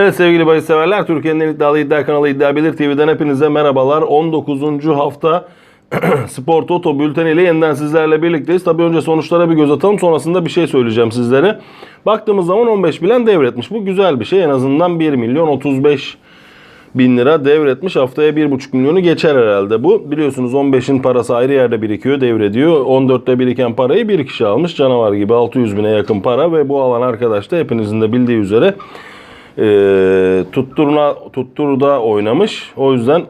Evet sevgili bahis severler, Türkiye'nin en iddialı iddia kanalı İddia Bilir TV'den hepinize merhabalar. 19. hafta Spor Toto bülteni ile yeniden sizlerle birlikteyiz. Tabii önce sonuçlara bir göz atalım. Sonrasında bir şey söyleyeceğim sizlere. Baktığımız zaman 15 bilen devretmiş. Bu güzel bir şey. En azından 1 milyon 35 bin lira devretmiş. Haftaya 1,5 milyonu geçer herhalde bu. Biliyorsunuz 15'in parası ayrı yerde birikiyor, devrediyor. 14'te biriken parayı bir kişi almış. Canavar gibi 600 bine yakın para ve bu alan arkadaş da hepinizin de bildiği üzere e, tutturuna, tutturuda oynamış. O yüzden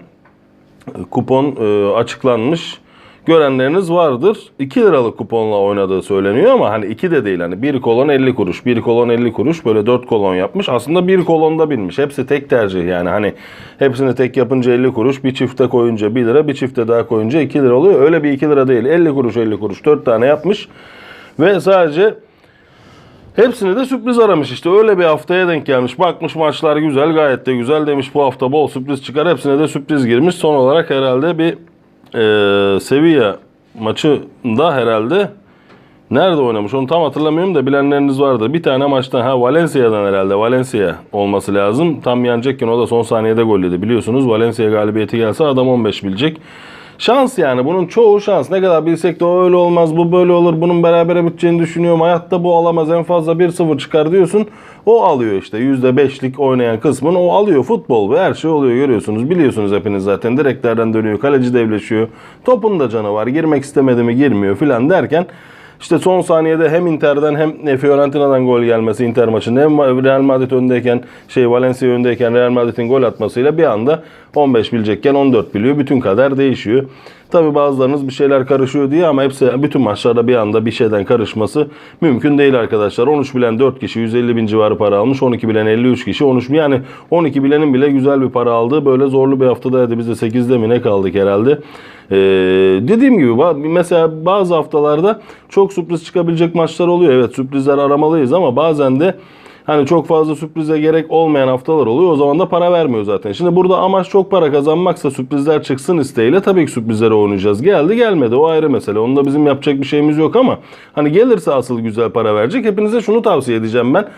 kupon e, açıklanmış. Görenleriniz vardır. 2 liralık kuponla oynadığı söyleniyor ama hani 2 de değil. Hani 1 kolon 50 kuruş, 1 kolon 50 kuruş böyle 4 kolon yapmış. Aslında 1 kolonda binmiş. Hepsi tek tercih yani. Hani hepsini tek yapınca 50 kuruş, bir çifte koyunca 1 lira, bir çifte daha koyunca 2 lira oluyor. Öyle bir 2 lira değil. 50 kuruş 50 kuruş 4 tane yapmış. Ve sadece Hepsini de sürpriz aramış işte. Öyle bir haftaya denk gelmiş. Bakmış maçlar güzel gayet de güzel demiş. Bu hafta bol sürpriz çıkar. Hepsine de sürpriz girmiş. Son olarak herhalde bir e, Sevilla maçında herhalde nerede oynamış onu tam hatırlamıyorum da bilenleriniz vardı. Bir tane maçtan ha Valencia'dan herhalde Valencia olması lazım. Tam yenecekken o da son saniyede gol yedi. Biliyorsunuz Valencia galibiyeti gelse adam 15 bilecek. Şans yani bunun çoğu şans. Ne kadar bilsek de o öyle olmaz, bu böyle olur, bunun berabere biteceğini düşünüyorum. Hayatta bu alamaz en fazla 1-0 çıkar diyorsun. O alıyor işte %5'lik oynayan kısmın o alıyor futbol ve her şey oluyor görüyorsunuz. Biliyorsunuz hepiniz zaten direklerden dönüyor, kaleci devleşiyor. Topun da canı var, girmek istemedi mi girmiyor filan derken işte son saniyede hem Inter'den hem Fiorentina'dan gol gelmesi Inter maçında hem Real Madrid öndeyken şey Valencia öndeyken Real Madrid'in gol atmasıyla bir anda 15 bilecekken 14 biliyor. Bütün kader değişiyor. Tabi bazılarınız bir şeyler karışıyor diye ama hepsi bütün maçlarda bir anda bir şeyden karışması mümkün değil arkadaşlar. 13 bilen 4 kişi 150 bin civarı para almış. 12 bilen 53 kişi. 13 yani 12 bilenin bile güzel bir para aldığı böyle zorlu bir haftadaydı. Biz de 8'de mi ne kaldık herhalde. Ee, dediğim gibi mesela bazı haftalarda çok sürpriz çıkabilecek maçlar oluyor. Evet sürprizler aramalıyız ama bazen de Hani çok fazla sürprize gerek olmayan haftalar oluyor. O zaman da para vermiyor zaten. Şimdi burada amaç çok para kazanmaksa sürprizler çıksın isteğiyle tabii ki sürprizlere oynayacağız. Geldi gelmedi o ayrı mesele. Onda bizim yapacak bir şeyimiz yok ama hani gelirse asıl güzel para verecek. Hepinize şunu tavsiye edeceğim ben.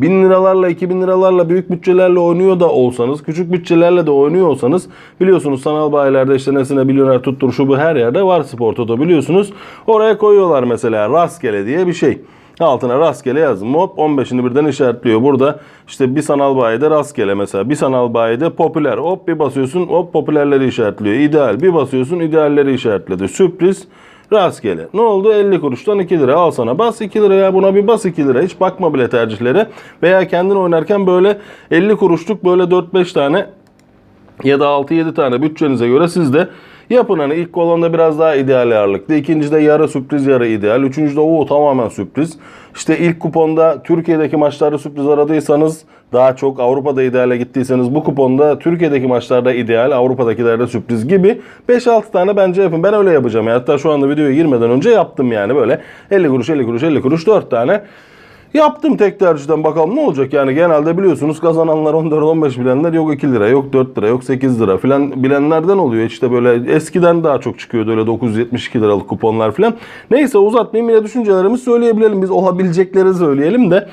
1000 liralarla 2000 liralarla büyük bütçelerle oynuyor da olsanız küçük bütçelerle de oynuyor olsanız biliyorsunuz sanal bayilerde işte nesine milyoner tuttur şu bu her yerde var spor toto biliyorsunuz. Oraya koyuyorlar mesela rastgele diye bir şey. Altına rastgele yazdım. Hop 15'ini birden işaretliyor. Burada işte bir sanal bayide rastgele mesela. Bir sanal bayide popüler. Hop bir basıyorsun hop popülerleri işaretliyor. İdeal. Bir basıyorsun idealleri işaretledi. Sürpriz rastgele. Ne oldu? 50 kuruştan 2 lira. Al sana bas 2 liraya buna bir bas 2 lira. Hiç bakma bile tercihlere. Veya kendin oynarken böyle 50 kuruşluk böyle 4-5 tane ya da 6-7 tane bütçenize göre siz de yapın hani ilk kolonda biraz daha ideal ağırlıklı. İkincide yarı sürpriz yarı ideal. Üçüncüde o tamamen sürpriz. İşte ilk kuponda Türkiye'deki maçlarda sürpriz aradıysanız daha çok Avrupa'da ideale gittiyseniz bu kuponda Türkiye'deki maçlarda ideal Avrupa'dakilerde sürpriz gibi 5-6 tane bence yapın. Ben öyle yapacağım. ya. Hatta şu anda videoya girmeden önce yaptım yani böyle 50 kuruş 50 kuruş 50 kuruş 4 tane Yaptım tek tercihten bakalım ne olacak? Yani genelde biliyorsunuz kazananlar 14-15 bilenler yok 2 lira yok 4 lira yok 8 lira filan bilenlerden oluyor. İşte böyle eskiden daha çok çıkıyordu öyle 972 liralık kuponlar filan. Neyse uzatmayayım yine düşüncelerimizi söyleyebilelim. Biz olabilecekleri söyleyelim de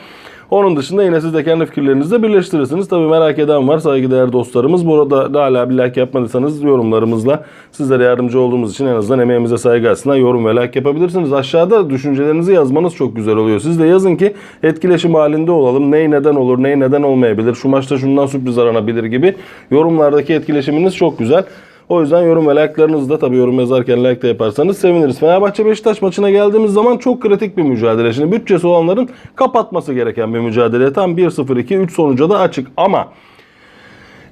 onun dışında yine siz de kendi fikirlerinizle birleştirirsiniz. Tabii merak eden var saygıdeğer dostlarımız. Burada da hala bir like yapmadıysanız yorumlarımızla sizlere yardımcı olduğumuz için en azından emeğimize saygı açısından yorum ve like yapabilirsiniz. Aşağıda düşüncelerinizi yazmanız çok güzel oluyor. Siz de yazın ki etkileşim halinde olalım. Ney neden olur, ney neden olmayabilir, şu maçta şundan sürpriz aranabilir gibi yorumlardaki etkileşiminiz çok güzel. O yüzden yorum ve like'larınızı da tabii yorum yazarken like de yaparsanız seviniriz. Fenerbahçe Beşiktaş maçına geldiğimiz zaman çok kritik bir mücadele. Şimdi bütçesi olanların kapatması gereken bir mücadele. Tam 1-0-2-3 sonuca da açık ama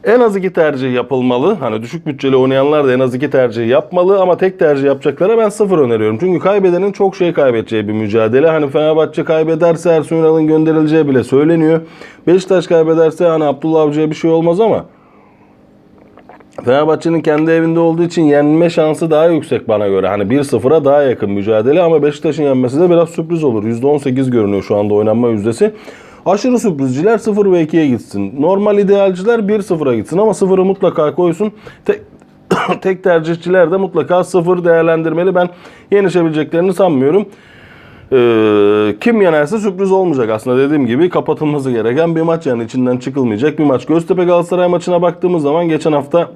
en az iki tercih yapılmalı. Hani düşük bütçeli oynayanlar da en az iki tercih yapmalı ama tek tercih yapacaklara ben sıfır öneriyorum. Çünkü kaybedenin çok şey kaybedeceği bir mücadele. Hani Fenerbahçe kaybederse Ersun Yanal'ın gönderileceği bile söyleniyor. Beşiktaş kaybederse hani Abdullah Avcı'ya bir şey olmaz ama Fenerbahçe'nin kendi evinde olduğu için yenme şansı daha yüksek bana göre. Hani 1-0'a daha yakın mücadele ama Beşiktaş'ın yenmesi de biraz sürpriz olur. %18 görünüyor şu anda oynanma yüzdesi. Aşırı sürprizciler 0 ve 2'ye gitsin. Normal idealciler 1-0'a gitsin ama 0'ı mutlaka koysun. Tek, tek tercihçiler de mutlaka 0 değerlendirmeli. Ben yenişebileceklerini sanmıyorum. Ee, kim yenerse sürpriz olmayacak aslında dediğim gibi kapatılması gereken bir maç yani içinden çıkılmayacak bir maç. Göztepe Galatasaray maçına baktığımız zaman geçen hafta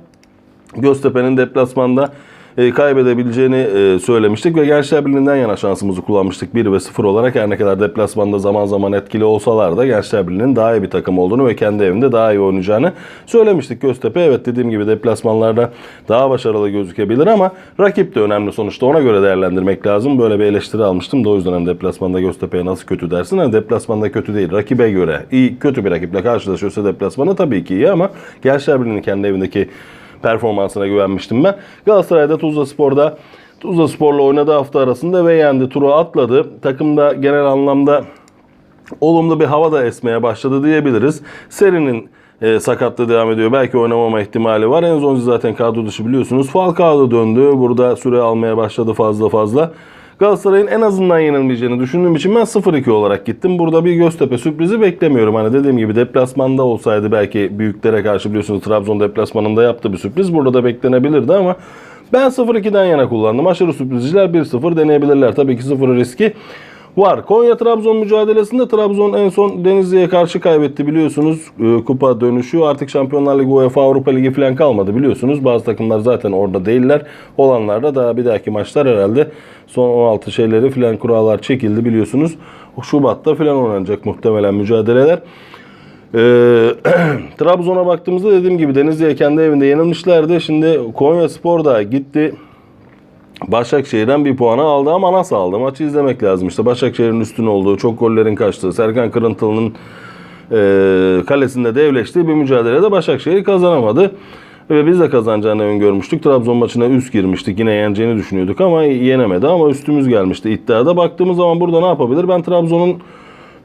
Göztepe'nin deplasmanda e, kaybedebileceğini e, söylemiştik ve Gençler Birliği'nden yana şansımızı kullanmıştık 1 ve 0 olarak. Her ne kadar deplasmanda zaman zaman etkili olsalar da Gençler Birliği'nin daha iyi bir takım olduğunu ve kendi evinde daha iyi oynayacağını söylemiştik. Göztepe evet dediğim gibi deplasmanlarda daha başarılı gözükebilir ama rakip de önemli sonuçta ona göre değerlendirmek lazım. Böyle bir eleştiri almıştım da o yüzden hani deplasmanda Göztepe'ye nasıl kötü dersin? Hani deplasmanda kötü değil. Rakibe göre iyi kötü bir rakiple karşılaşıyorsa deplasmanda tabii ki iyi ama Gençler Birliği'nin kendi evindeki performansına güvenmiştim ben. Galatasaray'da Tuzla Spor'da Tuzla Spor'la oynadığı hafta arasında ve yendi. Turu atladı. Takımda genel anlamda olumlu bir hava da esmeye başladı diyebiliriz. Seri'nin e, sakatlığı devam ediyor. Belki oynamama ihtimali var. Enzonzi zaten kadro dışı biliyorsunuz. Falcao da döndü. Burada süre almaya başladı fazla fazla. Galatasaray'ın en azından yenilmeyeceğini düşündüğüm için ben 0-2 olarak gittim. Burada bir Göztepe sürprizi beklemiyorum. Hani dediğim gibi deplasmanda olsaydı belki büyüklere karşı biliyorsunuz Trabzon deplasmanında yaptı bir sürpriz. Burada da beklenebilirdi ama ben 0-2'den yana kullandım. Aşırı sürprizciler 1-0 deneyebilirler. Tabii ki 0 riski var. Konya Trabzon mücadelesinde Trabzon en son Denizli'ye karşı kaybetti biliyorsunuz. Ee, kupa dönüşü artık Şampiyonlar Ligi, UEFA Avrupa Ligi falan kalmadı biliyorsunuz. Bazı takımlar zaten orada değiller. Olanlar da daha bir dahaki maçlar herhalde son 16 şeyleri filan kurallar çekildi biliyorsunuz. Şubat'ta filan oynanacak muhtemelen mücadeleler. Ee, Trabzon'a baktığımızda dediğim gibi Denizli'ye kendi evinde yenilmişlerdi. Şimdi Konya Spor da gitti. Başakşehir'den bir puanı aldı ama nasıl aldı? Maçı izlemek lazım. İşte Başakşehir'in üstün olduğu, çok gollerin kaçtığı, Serkan Kırıntılı'nın e, kalesinde devleştiği bir mücadelede Başakşehir kazanamadı. Ve biz de kazanacağını öngörmüştük. Trabzon maçına üst girmiştik. Yine yeneceğini düşünüyorduk ama yenemedi ama üstümüz gelmişti iddiada. Baktığımız zaman burada ne yapabilir? Ben Trabzon'un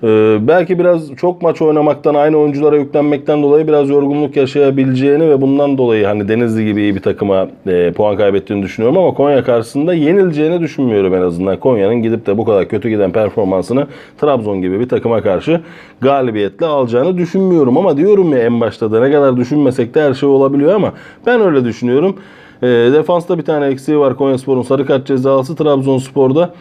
ee, belki biraz çok maç oynamaktan, aynı oyunculara yüklenmekten dolayı biraz yorgunluk yaşayabileceğini ve bundan dolayı hani Denizli gibi iyi bir takıma e, puan kaybettiğini düşünüyorum ama Konya karşısında yenileceğini düşünmüyorum en azından. Konya'nın gidip de bu kadar kötü giden performansını Trabzon gibi bir takıma karşı galibiyetle alacağını düşünmüyorum ama diyorum ya en başta da ne kadar düşünmesek de her şey olabiliyor ama ben öyle düşünüyorum. E, defansta bir tane eksiği var Konyaspor'un sarı kart cezası Trabzonspor'da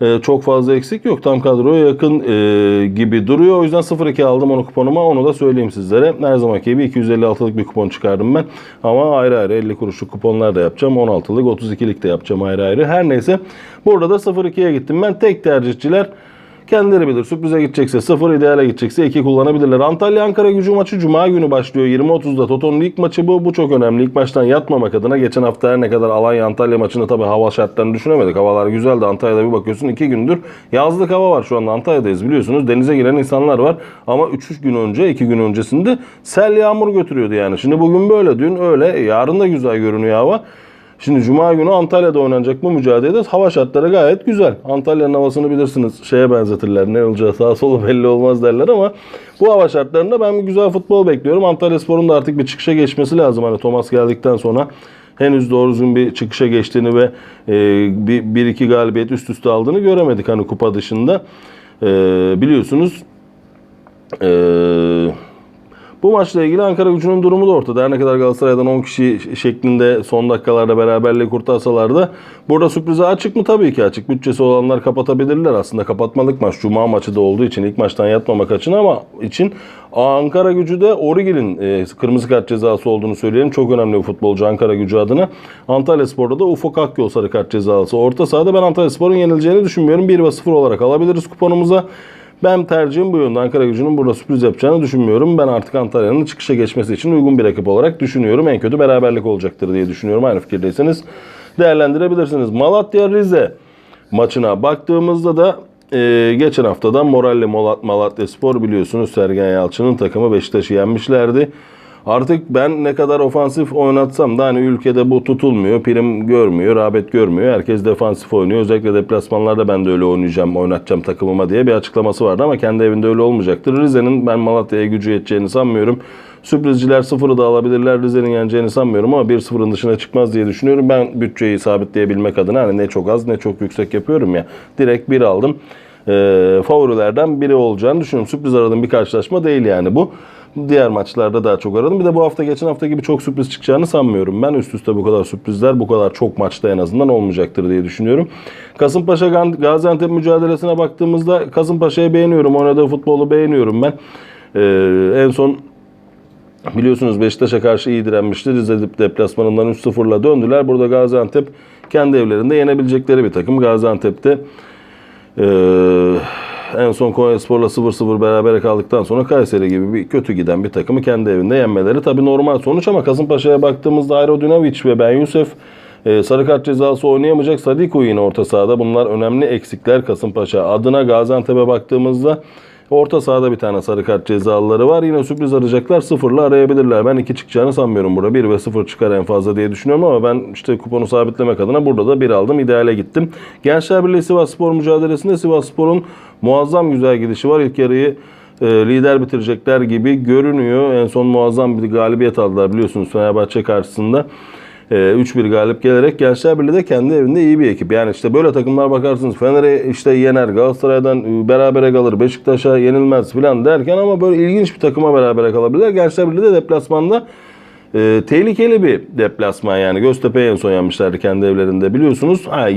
e, çok fazla eksik yok. Tam kadroya yakın e, gibi duruyor. O yüzden 0-2 aldım onu kuponuma. Onu da söyleyeyim sizlere. Her zamanki gibi 256'lık bir kupon çıkardım ben. Ama ayrı ayrı 50 kuruşluk kuponlar da yapacağım. 16'lık 32'lik de yapacağım ayrı ayrı. Her neyse. Burada da 0-2'ye gittim ben. Tek tercihçiler Kendileri bilir. Sürprize gidecekse 0, ideale gidecekse 2 kullanabilirler. Antalya Ankara gücü maçı Cuma günü başlıyor. 20.30'da Toto'nun ilk maçı bu. Bu çok önemli. İlk maçtan yatmamak adına geçen hafta her ne kadar Alanya Antalya maçını tabii hava şartlarını düşünemedik. Havalar güzeldi. Antalya'da bir bakıyorsun 2 gündür yazlık hava var şu anda Antalya'dayız biliyorsunuz. Denize giren insanlar var. Ama 3-3 gün önce 2 gün öncesinde sel yağmur götürüyordu yani. Şimdi bugün böyle dün öyle. Yarın da güzel görünüyor hava. Şimdi Cuma günü Antalya'da oynanacak bu mücadelede hava şartları gayet güzel. Antalya'nın havasını bilirsiniz şeye benzetirler. Ne olacağı sağ solu belli olmaz derler ama bu hava şartlarında ben bir güzel futbol bekliyorum. Antalya Spor'un da artık bir çıkışa geçmesi lazım. Hani Thomas geldikten sonra henüz doğru düzgün bir çıkışa geçtiğini ve e, bir, bir iki galibiyet üst üste aldığını göremedik hani kupa dışında. E, biliyorsunuz eee bu maçla ilgili Ankara gücünün durumu da ortada. Her ne kadar Galatasaray'dan 10 kişi şeklinde son dakikalarda beraberliği kurtarsalar da burada sürprize açık mı? Tabii ki açık. Bütçesi olanlar kapatabilirler. Aslında kapatmalık maç. Cuma maçı da olduğu için ilk maçtan yatmamak için ama için Ankara gücü de Origil'in e, kırmızı kart cezası olduğunu söyleyelim. Çok önemli bir futbolcu Ankara gücü adına. Antalya Spor'da da Ufuk Akyol sarı kart cezası. Orta sahada ben Antalya Spor'un yenileceğini düşünmüyorum. 1 ve 0 olarak alabiliriz kuponumuza. Ben tercihim bu yönde. Ankara gücünün burada sürpriz yapacağını düşünmüyorum. Ben artık Antalya'nın çıkışa geçmesi için uygun bir rakip olarak düşünüyorum. En kötü beraberlik olacaktır diye düşünüyorum. Aynı fikirdeyseniz değerlendirebilirsiniz. Malatya Rize maçına baktığımızda da e, geçen haftadan Moralli Malatya Spor biliyorsunuz Sergen Yalçın'ın takımı Beşiktaş'ı yenmişlerdi. Artık ben ne kadar ofansif oynatsam da hani ülkede bu tutulmuyor, prim görmüyor, rağbet görmüyor. Herkes defansif oynuyor. Özellikle deplasmanlarda ben de öyle oynayacağım, oynatacağım takımıma diye bir açıklaması vardı ama kendi evinde öyle olmayacaktır. Rize'nin ben Malatya'ya gücü yeteceğini sanmıyorum. Sürprizciler sıfırı da alabilirler. Rize'nin yeneceğini sanmıyorum ama 1-0'ın dışına çıkmaz diye düşünüyorum. Ben bütçeyi sabitleyebilmek adına hani ne çok az ne çok yüksek yapıyorum ya. Direkt 1 aldım. Ee, favorilerden biri olacağını düşünüyorum. Sürpriz aradığım bir karşılaşma değil yani bu. Diğer maçlarda daha çok aradım. Bir de bu hafta geçen hafta gibi çok sürpriz çıkacağını sanmıyorum. Ben üst üste bu kadar sürprizler bu kadar çok maçta en azından olmayacaktır diye düşünüyorum. Kasımpaşa Gaziantep mücadelesine baktığımızda Kasımpaşa'yı beğeniyorum. Oynadığı futbolu beğeniyorum ben. Ee, en son Biliyorsunuz Beşiktaş'a karşı iyi direnmişti. Rize deplasmanından 3-0'la döndüler. Burada Gaziantep kendi evlerinde yenebilecekleri bir takım. Gaziantep'te eee, en son Konyaspor'la 0-0 berabere kaldıktan sonra Kayseri gibi bir kötü giden bir takımı kendi evinde yenmeleri tabii normal sonuç ama Kasımpaşa'ya baktığımızda Aerodinovic ve Ben Yusuf e, sarı kart cezası oynayamayacak. Sadiko yine orta sahada. Bunlar önemli eksikler Kasımpaşa adına. Gaziantep'e baktığımızda orta sahada bir tane sarı kart cezalıları var. Yine sürpriz arayacaklar. Sıfırla arayabilirler. Ben iki çıkacağını sanmıyorum burada. 1 ve 0 çıkar en fazla diye düşünüyorum ama ben işte kuponu sabitlemek adına burada da 1 aldım. İdeale gittim. Gençler Birliği Sivas Spor mücadelesinde Sivas Spor'un muazzam güzel gidişi var. İlk yarıyı e, lider bitirecekler gibi görünüyor. En son muazzam bir galibiyet aldılar biliyorsunuz Fenerbahçe karşısında. E, 3-1 galip gelerek Gençler Birliği de kendi evinde iyi bir ekip. Yani işte böyle takımlar bakarsınız Fener'e işte yener, Galatasaray'dan e, berabere kalır, Beşiktaş'a yenilmez falan derken ama böyle ilginç bir takıma berabere kalabilirler. Gençler Birliği de deplasmanda e, tehlikeli bir deplasman yani. Göztepe'ye en son yenmişlerdi kendi evlerinde biliyorsunuz. Ha,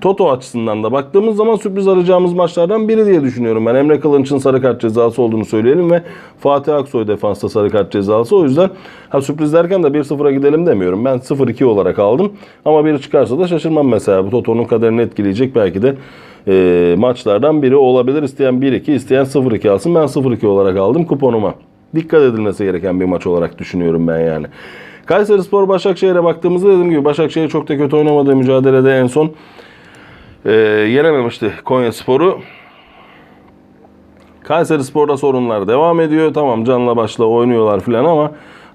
Toto açısından da baktığımız zaman sürpriz arayacağımız maçlardan biri diye düşünüyorum ben. Emre Kılınç'ın sarı kart cezası olduğunu söyleyelim ve Fatih Aksoy defansta sarı kart cezası. O yüzden ha, sürpriz derken de 1-0'a gidelim demiyorum. Ben 0-2 olarak aldım. Ama biri çıkarsa da şaşırmam mesela. Bu Toto'nun kaderini etkileyecek belki de e, maçlardan biri olabilir. İsteyen 1-2, isteyen 0-2 alsın. Ben 0-2 olarak aldım kuponuma dikkat edilmesi gereken bir maç olarak düşünüyorum ben yani. Kayseri Spor Başakşehir'e baktığımızda dediğim gibi Başakşehir çok da kötü oynamadığı mücadelede en son e, yenememişti Konya Spor'u. Kayseri Spor'da sorunlar devam ediyor. Tamam canla başla oynuyorlar filan ama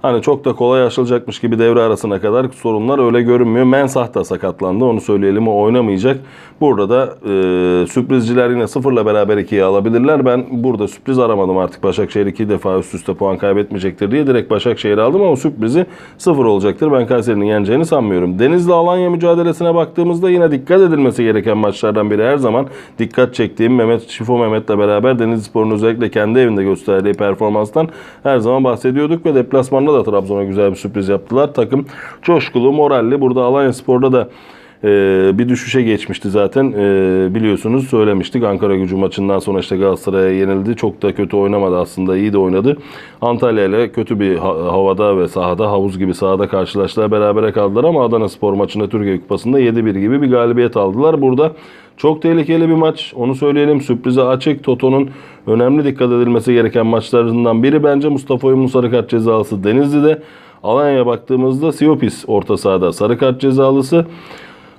hani çok da kolay aşılacakmış gibi devre arasına kadar sorunlar öyle görünmüyor. Mensah da sakatlandı onu söyleyelim o oynamayacak. Burada da e, sürprizciler yine sıfırla beraber ikiye alabilirler. Ben burada sürpriz aramadım artık Başakşehir iki defa üst üste puan kaybetmeyecektir diye direkt Başakşehir'i aldım ama sürprizi sıfır olacaktır. Ben Kayseri'nin yeneceğini sanmıyorum. Denizli Alanya mücadelesine baktığımızda yine dikkat edilmesi gereken maçlardan biri her zaman dikkat çektiğim Mehmet Şifo Mehmet'le beraber Denizli Spor'un özellikle kendi evinde gösterdiği performanstan her zaman bahsediyorduk ve deplasmanda da Trabzon'a güzel bir sürpriz yaptılar. Takım coşkulu, moralli. Burada Alanya Spor'da da e, bir düşüşe geçmişti zaten. E, biliyorsunuz söylemiştik Ankara gücü maçından sonra işte Galatasaray'a yenildi. Çok da kötü oynamadı aslında iyi de oynadı. Antalya ile kötü bir ha- havada ve sahada havuz gibi sahada karşılaştılar berabere kaldılar ama Adana Spor maçında Türkiye Kupası'nda 7-1 gibi bir galibiyet aldılar. Burada çok tehlikeli bir maç onu söyleyelim. Sürprize açık Toto'nun önemli dikkat edilmesi gereken maçlarından biri bence Mustafa Uyumlu sarı kart cezalısı Denizli'de Alanya'ya baktığımızda Siopis orta sahada sarı kart cezalısı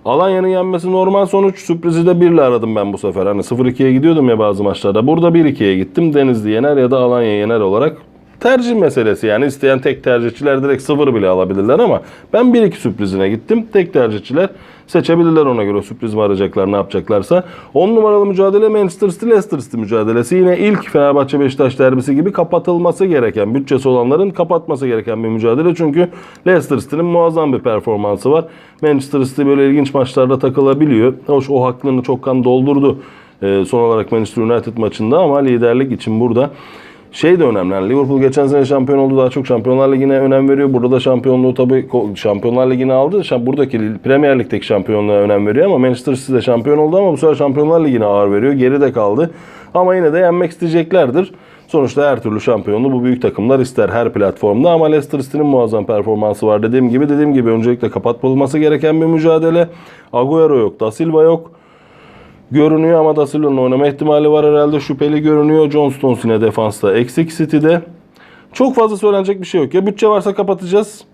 Alanya'nın yenmesi normal sonuç. Sürprizi de 1'le aradım ben bu sefer. Hani 0-2'ye gidiyordum ya bazı maçlarda. Burada 1-2'ye gittim. Denizli yener ya da Alanya yener olarak. Tercih meselesi yani isteyen tek tercihçiler direkt 0 bile alabilirler ama ben 1-2 sürprizine gittim. Tek tercihçiler seçebilirler ona göre sürpriz mi arayacaklar ne yapacaklarsa. 10 numaralı mücadele Manchester City Leicester City mücadelesi. Yine ilk Fenerbahçe Beşiktaş derbisi gibi kapatılması gereken, bütçesi olanların kapatması gereken bir mücadele. Çünkü Leicester City'nin muazzam bir performansı var. Manchester City böyle ilginç maçlarda takılabiliyor. Hoş o hakkını çoktan doldurdu e, son olarak Manchester United maçında ama liderlik için burada şey de önemli. Yani Liverpool geçen sene şampiyon oldu. Daha çok Şampiyonlar Ligi'ne önem veriyor. Burada da şampiyonluğu tabii Şampiyonlar Ligi'ni aldı. Buradaki Premier Lig'deki şampiyonluğa önem veriyor ama Manchester City de şampiyon oldu ama bu sefer Şampiyonlar Ligi'ne ağır veriyor. Geride kaldı. Ama yine de yenmek isteyeceklerdir. Sonuçta her türlü şampiyonluğu bu büyük takımlar ister her platformda ama Leicester City'nin muazzam performansı var. Dediğim gibi dediğim gibi öncelikle kapatılması gereken bir mücadele. Agüero yok, Da Silva yok görünüyor ama Da Silva'nın oynama ihtimali var herhalde. Şüpheli görünüyor. John Stones yine defansta eksik City'de. Çok fazla söylenecek bir şey yok. Ya bütçe varsa kapatacağız.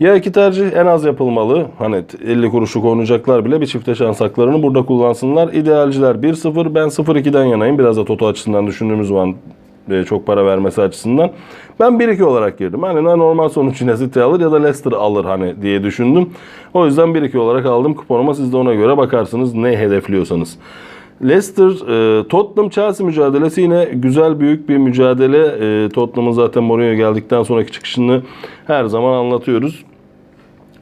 Ya iki tercih en az yapılmalı. Hani 50 kuruşluk oynayacaklar bile bir çifte şans haklarını burada kullansınlar. İdealciler 1-0 ben 0-2'den yanayım. Biraz da Toto açısından düşündüğümüz zaman e, çok para vermesi açısından. Ben 1-2 olarak girdim. Hani normal sonuç yine City alır ya da Leicester alır hani diye düşündüm. O yüzden 1-2 olarak aldım kuponuma. Siz de ona göre bakarsınız ne hedefliyorsanız. Leicester, e, Tottenham Chelsea mücadelesi yine güzel büyük bir mücadele. E, Tottenham'ın zaten Mourinho geldikten sonraki çıkışını her zaman anlatıyoruz.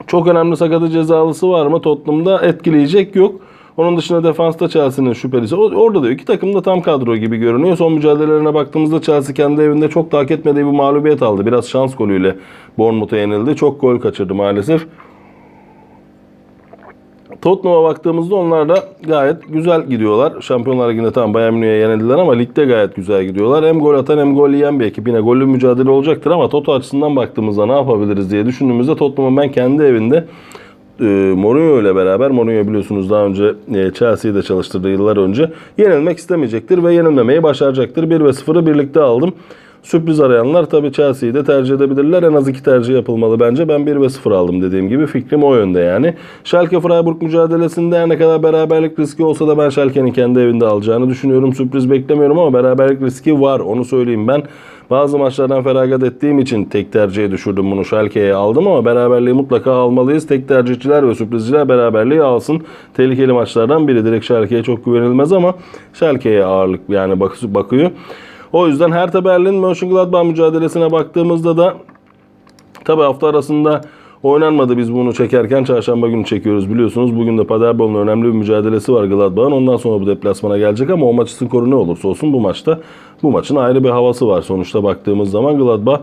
Çok önemli sakatı cezalısı var mı Tottenham'da etkileyecek yok. Onun dışında defansta Chelsea'nin şüphelisi. Orada da iki takım da tam kadro gibi görünüyor. Son mücadelelerine baktığımızda Chelsea kendi evinde çok da hak etmediği bir mağlubiyet aldı. Biraz şans golüyle Bournemouth'a yenildi. Çok gol kaçırdı maalesef. Tottenham'a baktığımızda onlar da gayet güzel gidiyorlar. Şampiyonlar Ligi'nde tamam Bayern Münih'e yenildiler ama ligde gayet güzel gidiyorlar. Hem gol atan hem gol yiyen bir ekip. Yine gollü mücadele olacaktır ama Toto açısından baktığımızda ne yapabiliriz diye düşündüğümüzde Tottenham'ın ben kendi evinde e, Mourinho ile beraber Mourinho biliyorsunuz daha önce e, Chelsea'yi de çalıştırdı yıllar önce. Yenilmek istemeyecektir ve yenilmemeyi başaracaktır. 1 ve 0'ı birlikte aldım. Sürpriz arayanlar tabii Chelsea'yi de tercih edebilirler. En az iki tercih yapılmalı bence. Ben 1 ve 0 aldım dediğim gibi. Fikrim o yönde yani. Schalke Freiburg mücadelesinde her ne kadar beraberlik riski olsa da ben Schalke'nin kendi evinde alacağını düşünüyorum. Sürpriz beklemiyorum ama beraberlik riski var. Onu söyleyeyim ben. Bazı maçlardan feragat ettiğim için tek tercihe düşürdüm bunu. Schalke'ye aldım ama beraberliği mutlaka almalıyız. Tek tercihçiler ve sürprizciler beraberliği alsın. Tehlikeli maçlardan biri. Direkt Schalke'ye çok güvenilmez ama Schalke'ye ağırlık yani bak- bakıyor. O yüzden Hertha Berlin Mönchengladbach mücadelesine baktığımızda da Tabi hafta arasında oynanmadı biz bunu çekerken çarşamba günü çekiyoruz biliyorsunuz. Bugün de Paderborn'un önemli bir mücadelesi var Gladbach'ın. Ondan sonra bu deplasmana gelecek ama o maç skoru ne olursa olsun bu maçta bu maçın ayrı bir havası var. Sonuçta baktığımız zaman Gladbach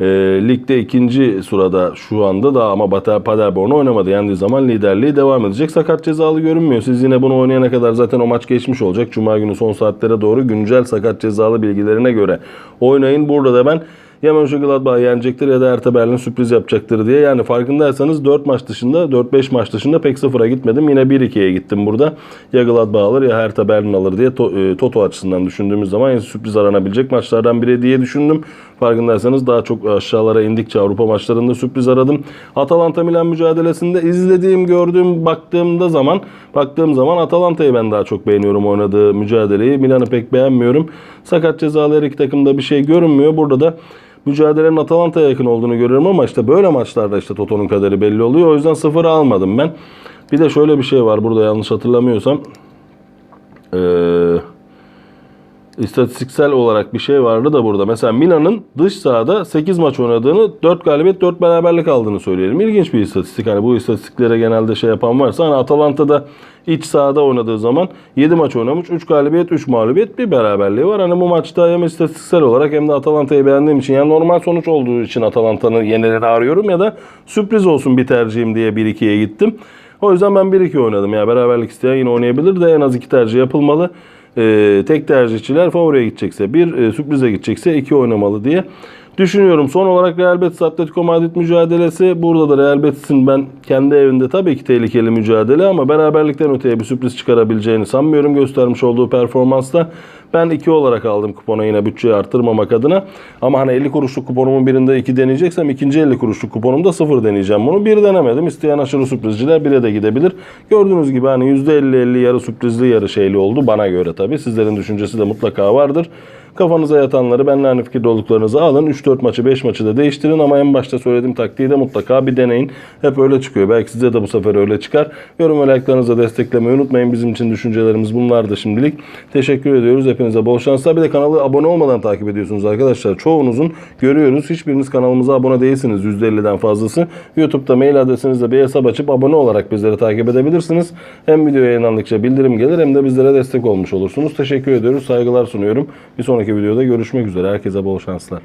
e, ligde ikinci sırada şu anda da ama Bater- Paderborn oynamadı. Yendiği zaman liderliği devam edecek. Sakat cezalı görünmüyor. Siz yine bunu oynayana kadar zaten o maç geçmiş olacak. Cuma günü son saatlere doğru güncel sakat cezalı bilgilerine göre oynayın. Burada da ben ya Mönchengladbach yenecektir ya da Hertha Berlin sürpriz yapacaktır diye. Yani farkındaysanız 4 maç dışında 4-5 maç dışında pek sıfıra gitmedim. Yine 1-2'ye gittim burada. Ya Gladbach alır ya Hertha Berlin alır diye e, Toto açısından düşündüğümüz zaman en sürpriz aranabilecek maçlardan biri diye düşündüm. Farkındaysanız daha çok aşağılara indikçe Avrupa maçlarında sürpriz aradım. Atalanta Milan mücadelesinde izlediğim, gördüğüm, baktığımda zaman baktığım zaman Atalanta'yı ben daha çok beğeniyorum oynadığı mücadeleyi. Milan'ı pek beğenmiyorum. Sakat cezalı her iki takımda bir şey görünmüyor. Burada da mücadelenin Atalanta'ya yakın olduğunu görüyorum ama işte böyle maçlarda işte Toto'nun kaderi belli oluyor. O yüzden sıfırı almadım ben. Bir de şöyle bir şey var burada yanlış hatırlamıyorsam. Ee, istatistiksel olarak bir şey vardı da burada. Mesela Milan'ın dış sahada 8 maç oynadığını, 4 galibiyet, 4 beraberlik aldığını söyleyelim. İlginç bir istatistik. Hani bu istatistiklere genelde şey yapan varsa hani Atalanta'da iç sahada oynadığı zaman 7 maç oynamış, 3 galibiyet, 3 mağlubiyet, bir beraberliği var. Hani bu maçta hem istatistiksel olarak hem de Atalanta'yı beğendiğim için yani normal sonuç olduğu için Atalanta'nın yenilerini arıyorum ya da sürpriz olsun bir tercihim diye 1-2'ye gittim. O yüzden ben 1-2 oynadım ya. Beraberlik isteyen yine oynayabilir de en az 2 tercih yapılmalı. Ee, tek tercihçiler favoriye gidecekse bir, e, sürprize gidecekse iki oynamalı diye düşünüyorum. Son olarak Real Betis Atletico Madrid mücadelesi. Burada da Real Betis'in ben kendi evinde tabii ki tehlikeli mücadele ama beraberlikten öteye bir sürpriz çıkarabileceğini sanmıyorum göstermiş olduğu performansla. Ben 2 olarak aldım kupona yine bütçeyi arttırmamak adına. Ama hani 50 kuruşluk kuponumun birinde 2 deneyeceksem ikinci 50 kuruşluk kuponumda 0 deneyeceğim bunu. Bir denemedim. İsteyen aşırı sürprizciler 1'e de gidebilir. Gördüğünüz gibi hani %50-50 yarı sürprizli yarı şeyli oldu bana göre tabii. Sizlerin düşüncesi de mutlaka vardır. Kafanıza yatanları benimle aynı fikirde olduklarınızı alın. 3-4 maçı 5 maçı da değiştirin ama en başta söylediğim taktiği de mutlaka bir deneyin. Hep öyle çıkıyor. Belki size de bu sefer öyle çıkar. Yorum ve like'larınızı desteklemeyi unutmayın. Bizim için düşüncelerimiz bunlardı şimdilik. Teşekkür ediyoruz. Hepinize bol şanslar. Bir de kanalı abone olmadan takip ediyorsunuz arkadaşlar. Çoğunuzun görüyoruz. Hiçbiriniz kanalımıza abone değilsiniz. %50'den fazlası. YouTube'da mail adresinizle bir hesap açıp abone olarak bizleri takip edebilirsiniz. Hem video yayınlandıkça bildirim gelir hem de bizlere destek olmuş olursunuz. Teşekkür ediyoruz. Saygılar sunuyorum. Bir sonraki videoda görüşmek üzere. Herkese bol şanslar.